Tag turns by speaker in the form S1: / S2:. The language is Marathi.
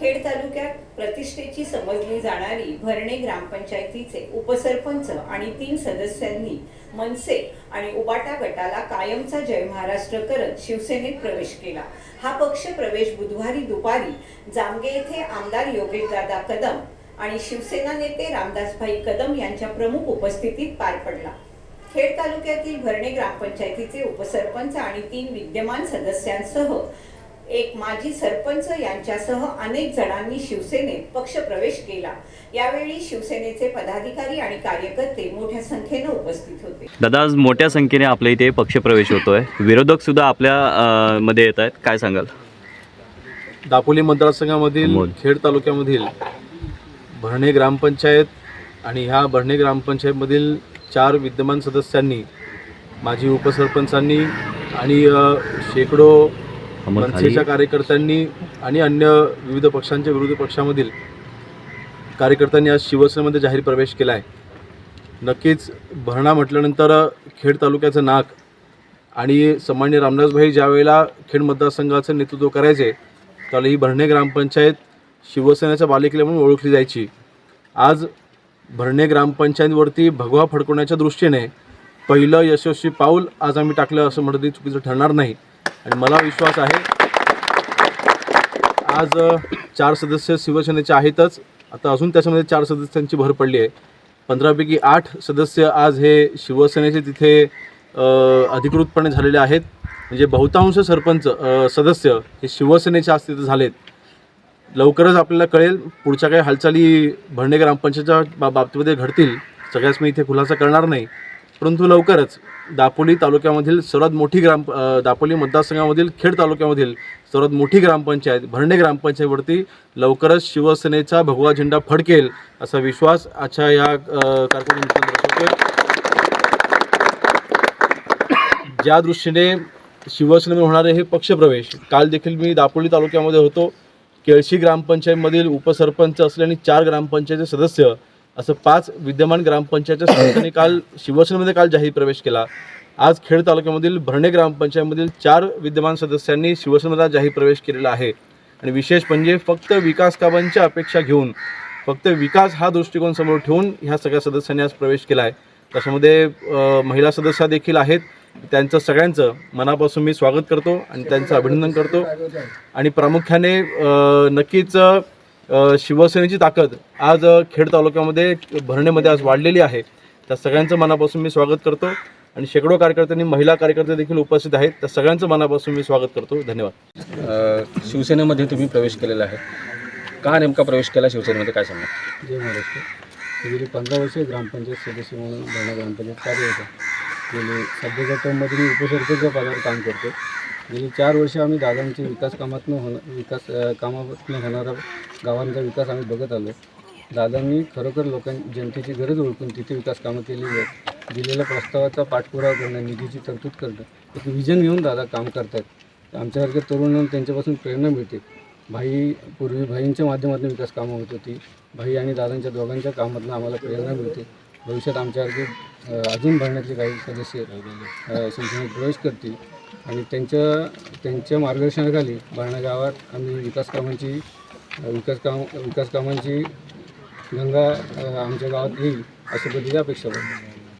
S1: खेड तालुक्यात प्रतिष्ठेची समजली जाणारी भरणे ग्रामपंचायतीचे उपसरपंच आणि तीन सदस्यांनी मनसे आणि उबाटा गटाला कायमचा जय महाराष्ट्र करत शिवसेनेत प्रवेश केला. हा पक्ष प्रवेश बुधवारी दुपारी जामगे येथे आमदार योगेशदादा कदम आणि शिवसेना नेते रामदासभाई कदम यांच्या प्रमुख उपस्थितीत पार पडला. खेड तालुक्यातील भरणे ग्रामपंचायतीचे उपसरपंच आणि तीन विद्यमान सदस्यांसह एक माजी सरपंच यांच्यासह अनेक जणांनी शिवसेनेत पक्षप्रवेश केला यावेळी शिवसेनेचे पदाधिकारी आणि कार्यकर्ते मोठ्या संख्येनं उपस्थित होते
S2: दादा आज मोठ्या संख्येने आपल्या इथे पक्षप्रवेश होतोय विरोधक सुद्धा आपल्या अ, मध्ये येत आहेत काय सांगाल
S3: दापोली मतदारसंघामधील
S2: बोल.
S3: खेड तालुक्यामधील भरणे ग्रामपंचायत आणि ह्या भरणे ग्रामपंचायतमधील चार विद्यमान सदस्यांनी माजी उपसरपंचांनी आणि अ, शेकडो. मनसेच्या कार्यकर्त्यांनी आणि अन्य विविध पक्षांच्या विरोधी पक्षामधील कार्यकर्त्यांनी आज शिवसेनेमध्ये जाहीर प्रवेश केला आहे नक्कीच भरणा म्हटल्यानंतर खेड तालुक्याचं नाक आणि सन्मान्य रामदासभाई ज्यावेळेला खेड मतदारसंघाचं नेतृत्व करायचे त्यावेळेला ही भरणे ग्रामपंचायत शिवसेनेच्या बालेकिल्ला म्हणून ओळखली जायची. आज भरणे ग्रामपंचायतीवरती भगवा फडकवण्याच्या दृष्टीने पहिलं यशस्वी पाऊल आज आम्ही टाकलं असं म्हटलं तरी चुकीचं ठरणार नाही. आणि मला विश्वास आहे आज चार सदस्य शिवसेनेचे आहेतच. आता अजून त्याच्यामध्ये चार सदस्यांची भर पडली आहे. पंधरापैकी आठ सदस्य आज हे शिवसेनेचे तिथे अधिकृतपणे झालेले आहेत. म्हणजे बहुतांश सरपंच सदस्य हे शिवसेनेचे आज तिथे झालेत. लवकरच आपल्याला कळेल पुढच्या काही हालचाली भरणे ग्रामपंचायतच्या बा बाबतीमध्ये घडतील. सगळ्याच मी इथे खुलासा करणार नाही. परंतु लवकरच दापोली तालुक्यामधील सर्वात मोठी ग्राम दापोली मतदारसंघामधील खेड तालुक्यामधील सर्वात मोठी ग्रामपंचायत भरणे ग्रामपंचायतवरती लवकरच शिवसेनेचा भगवा झेंडा फडकेल असा विश्वास आजच्या या अ, दर्शवतोय. ज्या दृष्टीने शिवसेनेमध्ये होणारे हे पक्षप्रवेश काल देखील मी दापोली तालुक्यामध्ये होतो. केळशी ग्रामपंचायतमधील उपसरपंच असले आणि चार ग्रामपंचायतचे सदस्य असं पाच विद्यमान ग्रामपंचायतच्या सदस्यांनी काल शिवसेनेमध्ये काल जाहीर प्रवेश केला. आज खेड तालुक्यामधील भरणे ग्रामपंचायतमधील चार विद्यमान सदस्यांनी शिवसेनेला जाहीर प्रवेश केलेला आहे. आणि विशेष म्हणजे फक्त विकास कामांच्या अपेक्षा घेऊन फक्त विकास हा दृष्टिकोन समोर ठेवून ह्या सगळ्या सदस्यांनी आज प्रवेश केला आहे त्याच्यामध्ये महिला सदस्य देखील आहेत. त्यांचं सगळ्यांचं मनापासून मी स्वागत करतो आणि त्यांचं अभिनंदन करतो. आणि प्रामुख्याने नक्कीच शिवसेनेची ताकद आज खेड तालुक्यामध्ये भरणेमध्ये आज वाढलेली आहे. त्या सगळ्यांचं मनापासून मी स्वागत करतो आणि शेकडो कार्यकर्त्यांनी महिला कार्यकर्ते देखील उपस्थित आहेत. त्या सगळ्यांचं मनापासून मी स्वागत करतो. धन्यवाद.
S4: शिवसेनेमध्ये तुम्ही प्रवेश केलेला आहे. का नेमका प्रवेश केला? शिवसेनेमध्ये काय सांगा
S5: जय महाराष्ट्र. गेली पंधरा वर्षे ग्रामपंचायत सदस्य म्हणून भरणा ग्रामपंचायत कार्य होतं. गेली सध्याच्या टर्ममध्ये मी उपसरपंच पदावर काम करतो. गेली चार वर्ष आम्ही दादांचे विकास कामातनं होणं विकास अ, कामातनं होणारा गावांचा विकास आम्ही बघत आलो. दादांनी खरोखर लोकां जनतेची गरज ओळखून तिथे विकास कामं केलेली आहेत. दिलेल्या प्रस्तावाचा पाठपुरावा करणं निधीची तरतूद करणं एक विजन घेऊन दादा काम करतात आमच्यासारख्या तरुणांना त्यांच्यापासून प्रेरणा मिळते. भाई पूर्वी भाईंच्या माध्यमातून विकास कामं होत होती. भाई आणि दादांच्या दोघांच्या कामातून आम्हाला प्रेरणा मिळते. भविष्यात आमच्यासारखे अजून भरण्यातले काही सदस्य अ, शिवसेनेत प्रवेश करतील. आणि त्यांच्या त्यांच्या मार्गदर्शनाखाली भरणा गावात आम्ही विकास कामांची विकास काम विकास कामांची गंगा आमच्या गावात येईल अशा पद्धतीची अपेक्षा करतो